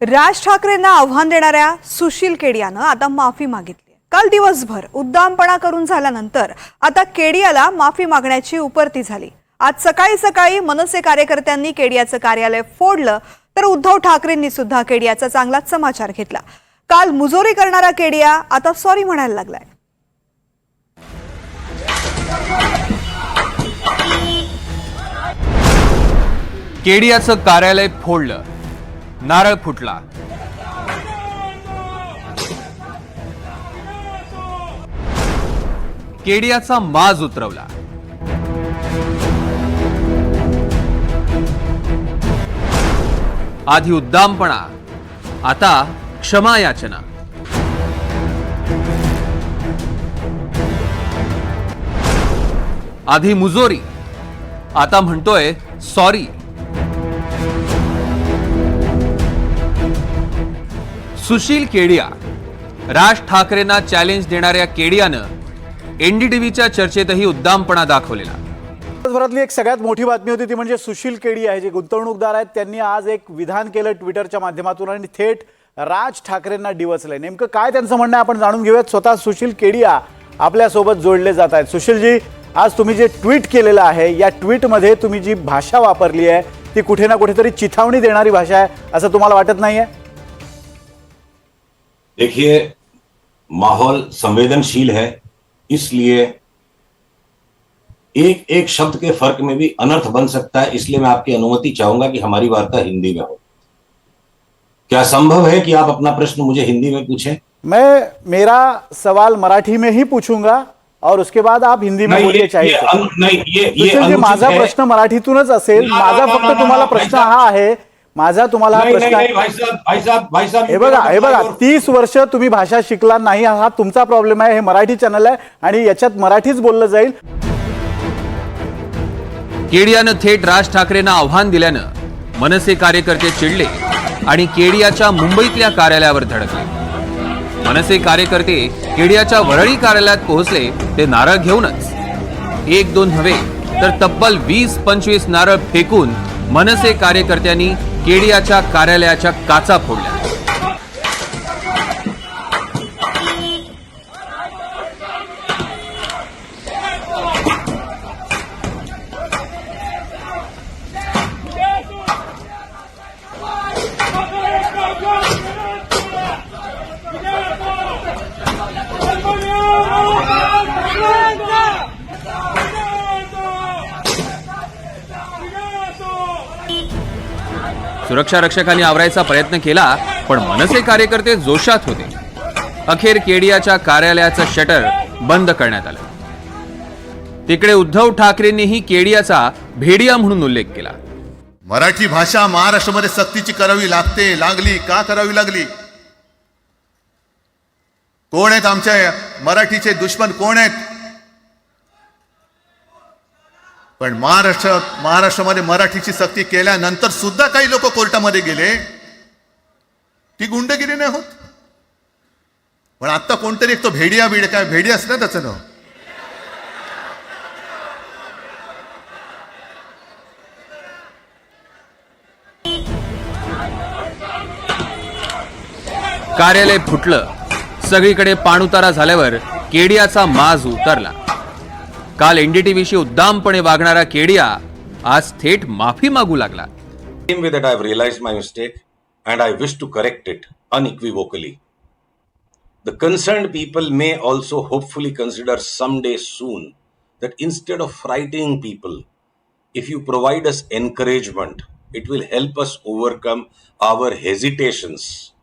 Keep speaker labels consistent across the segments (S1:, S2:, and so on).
S1: राज ठाकरेंना आव्हान देणाऱ्या सुशील केडियानं आता माफी मागितली काल दिवसभर उद्दामपणा करून झाल्यानंतर आता केडियाला माफी मागण्याची उपरती झाली. आज सकाळी सकाळी मनसे कार्यकर्त्यांनी केडियाचं कार्यालय फोडलं तर उद्धव ठाकरेंनी सुद्धा केडियाचा चांगलाच समाचार घेतला. काल मुजोरी करणारा केडिया आता सॉरी म्हणायला लागलाय.
S2: केडियाचं कार्यालय फोडलं. नारळ फुटला. केडियाचा माज उतरवला. आधी उद्दामपणा आता क्षमा याचना आधी मुजोरी आता म्हणतोय सॉरी. सुशील केडिया राज ठाकरेंना चॅलेंज देणाऱ्या केडियानं एनडीटीव्हीच्या चर्चेतही उद्दामपणा दाखवलेला.
S3: दिवसभरातली एक सगळ्यात मोठी बातमी होती ती म्हणजे सुशील केडी आहे जे गुंतवणूकदार आहेत त्यांनी आज एक विधान केलं ट्विटरच्या माध्यमातून आणि थेट राज ठाकरेंना डिवचलंय. नेमकं काय त्यांचं म्हणणं आहे आपण जाणून घेऊयात. स्वतः सुशील केडिया आपल्यासोबत जोडले जात आहेत. सुशीलजी आज तुम्ही जे ट्विट केलेलं आहे या ट्विटमध्ये तुम्ही जी भाषा वापरली आहे ती कुठे ना कुठेतरी चिथावणी देणारी भाषा आहे असं तुम्हाला वाटत नाही आहे
S4: देखिए माहौल संवेदनशील है इसलिए एक एक शब्द के फ़र्क में भी अनर्थ बन सकता है इसलिए मैं आपकी अनुमति चाहूँगा कि हमारी वार्ता हिंदी में हो। क्या संभव है कि आप अपना प्रश्न मुझे हिंदी में पूछें?
S3: मैं मेरा सवाल मराठी में ही पूछूँगा और उसके बाद आप हिंदी में बोलिए चाहिए तो.
S4: अनु- नहीं ये ये
S3: माझा प्रश्न मराठीतूनच असेल माझा फक्त तुम्हाला प्रश्न हा आहे माझा तुम्हाला हा
S4: नहीं नहीं
S3: प्रश्न
S4: नहीं
S3: आहे
S4: भाई साहब भाई साहब भाई साहब
S3: हे बघा हे बघा तीस वर्ष तुम्ही भाषा शिकला नाही हा तुमचा प्रॉब्लेम आहे हे मराठी चॅनल आहे आणि याच्यात मराठीच बोललं जाईल.
S2: केडियानं थेट राज ठाकरेंना आव्हान दिल्यानं मनसे कार्यकर्ते चिडले आणि केडियाच्या मुंबईतल्या कार्यालयावर धडकले. मनसे कार्यकर्ते केडियाच्या वरळी कार्यालयात पोहोचले ते नारळ घेऊनच. एक दोन नव्हे तर तब्बल वीस पंचवीस नारळ फेकून मनसे कार्यकर्त्यांनी केडियाच्या कार्यालयाच्या काचा फोडल्या. सुरक्षा रक्षकांनी आवरायचा प्रयत्न केला पण मनसे कार्यकर्ते जोशात होते. अखेर केडियाच्या कार्यालयाचं शटर बंद करण्यात आलं. तिकडे उद्धव ठाकरेंनीही केडियाचा भेडिया म्हणून उल्लेख केला.
S5: मराठी भाषा महाराष्ट्रामध्ये सक्तीची करावी लागते लागली. का करावी लागली? कोण आहेत आमच्या मराठीचे दुश्मन? कोण आहेत? पण महाराष्ट्र महाराष्ट्रामध्ये मराठीची सक्ती केल्यानंतर सुद्धा काही लोक कोर्टामध्ये गेले. ती गुंडगिरी नाही होत. पण आता कोणतरी एक तो भेडिया बीड काय भेडियाच ना त्याचं नाव?
S2: कार्यालय फुटलं. सगळीकडे पाणउतारा झाल्यावर केडियाचा माज उतरला. काल एनडीटीव्हीशी उद्दामपणे वागणारा केडिया आज थेट माफी मागू लागला
S4: same way that I've realized my mistake and I wish to correct it unequivocally. The concerned people may also hopefully consider someday soon that instead of frightening people, if you provide us encouragement, it will help us overcome our hesitations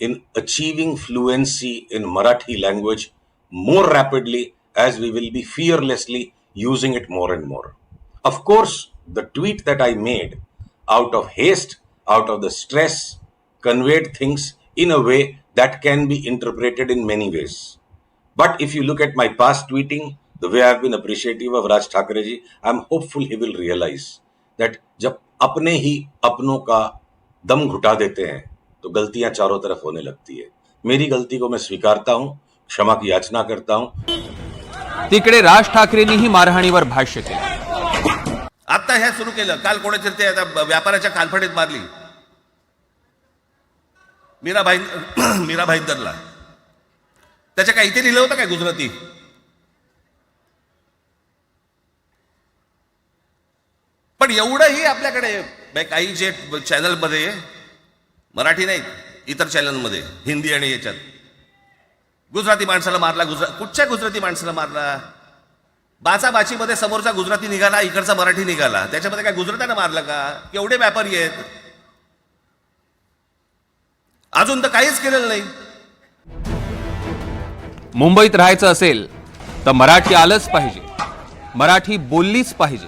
S4: in achieving fluency in Marathi language more rapidly as we will be fearlessly using it more and more. Of course, the tweet that I made out of haste, out of the stress, conveyed things in a way that can be interpreted in many ways. But if you look at my past tweeting, the way I've been appreciative of Raj Thakre ji, I'm hopeful he will realize that जब अपने ही अपनों का दम घुटा देते हैं तो गलतियाँ चारों तरफ़ होने लगती है मेरी गलती को मैं स्वीकारता हूँ क्षमा की याचना करता हूँ
S2: तिकडे राज ठाकरेंनीही मारहाणीवर भाष्य केलं.
S5: आता हे सुरू केलं. काल कोणाच्या ते आता व्यापाराच्या कालफडीत मारली.
S6: मीराबाई मीरा भाईंदरला त्याच्या काय इथे लिहिलं होतं काय गुजराती? पण एवढंही आपल्याकडे म्हणजे काही जे चॅनलमध्ये मराठी नाही इतर चॅनलमध्ये हिंदी आणि याच्यात. गुजराती माणसाला मारला गुजरात कुठच्या गुजराती माणसाला मारला? बाचा बाचीमध्ये समोरचा गुजराती निघाला इकडचा मराठी निघाला. त्याच्यामध्ये काय गुजरात्यानं मारलं का? एवढे व्यापारी आहेत? अजून तर काहीच केलेलं नाही.
S2: मुंबईत राहायचं असेल तर मराठी आलंच पाहिजे. मराठी बोललीच पाहिजे.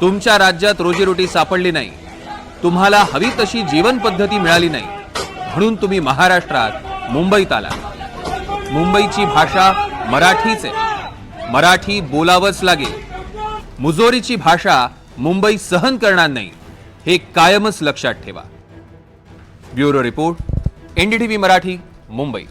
S2: तुमच्या राज्यात रोजीरोटी सापडली नाही. तुम्हाला हवी तशी जीवन पद्धती मिळाली नाही. म्हणून तुम्ही महाराष्ट्रात मुंबईत आला मुंबईची भाषा मराठीच आहे. मराठी बोलावंच लागेल. मुजोरीची भाषा मुंबई सहन करणार नाही. हे कायमच लक्षात ठेवा. Bureau report NDTV Marathi Mumbai.